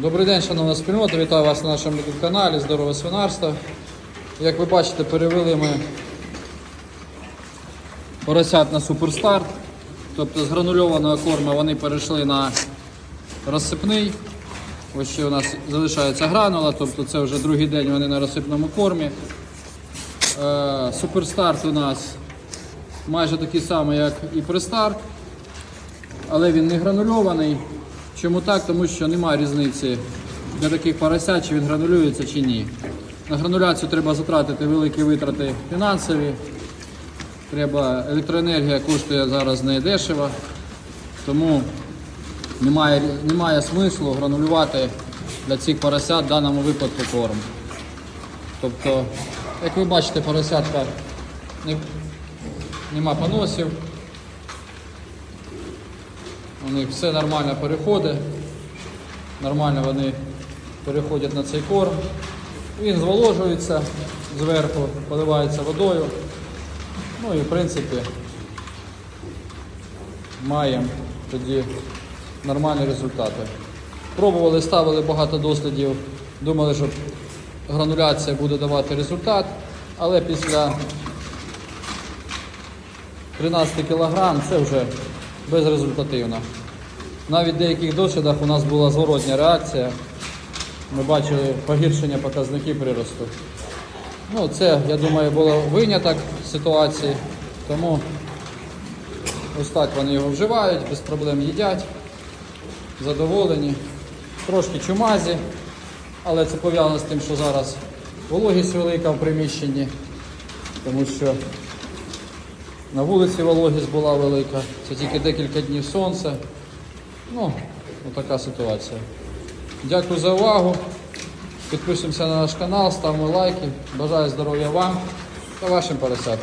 Добрий день, шановна спільнота. Вітаю вас на нашому каналі Здорове свинарство. Як ви бачите, перевели ми поросят на суперстарт. Тобто з гранульованого корму вони перейшли на розсипний. Ось ще у нас залишається гранула, тобто це вже другий день вони на розсипному кормі. Е, Суперстарт у нас майже такий самий, як і пристарт, але він не гранульований. Чому так? Тому що немає різниці для таких поросят, чи він гранулюється чи ні. На грануляцію треба затратити великі витрати фінансові. Треба електроенергія коштує зараз не дешево, тому немає, немає смислу гранулювати для цих поросят в даному випадку корм. Тобто, як ви бачите, поросятка не, нема поносів. У них все нормально переходить. Нормально вони переходять на цей корм. Він зволожується зверху, поливається водою. Ну і в принципі маємо тоді нормальні результати. Пробували, ставили багато дослідів, думали, що грануляція буде давати результат, але після 13 кг це вже безрезультативно. Навіть в деяких дослідах у нас була зворотня реакція. Ми бачили погіршення показників приросту. Ну, це, я думаю, було виняток ситуації, тому ось так вони його вживають, без проблем їдять, задоволені. Трошки чумазі, але це пов'язано з тим, що зараз вологість велика в приміщенні, тому що на вулиці вологість була велика, це тільки декілька днів сонця. Ну, така ситуація. Дякую за увагу. Підписуємося на наш канал, ставимо лайки. Бажаю здоров'я вам та вашим поросятам.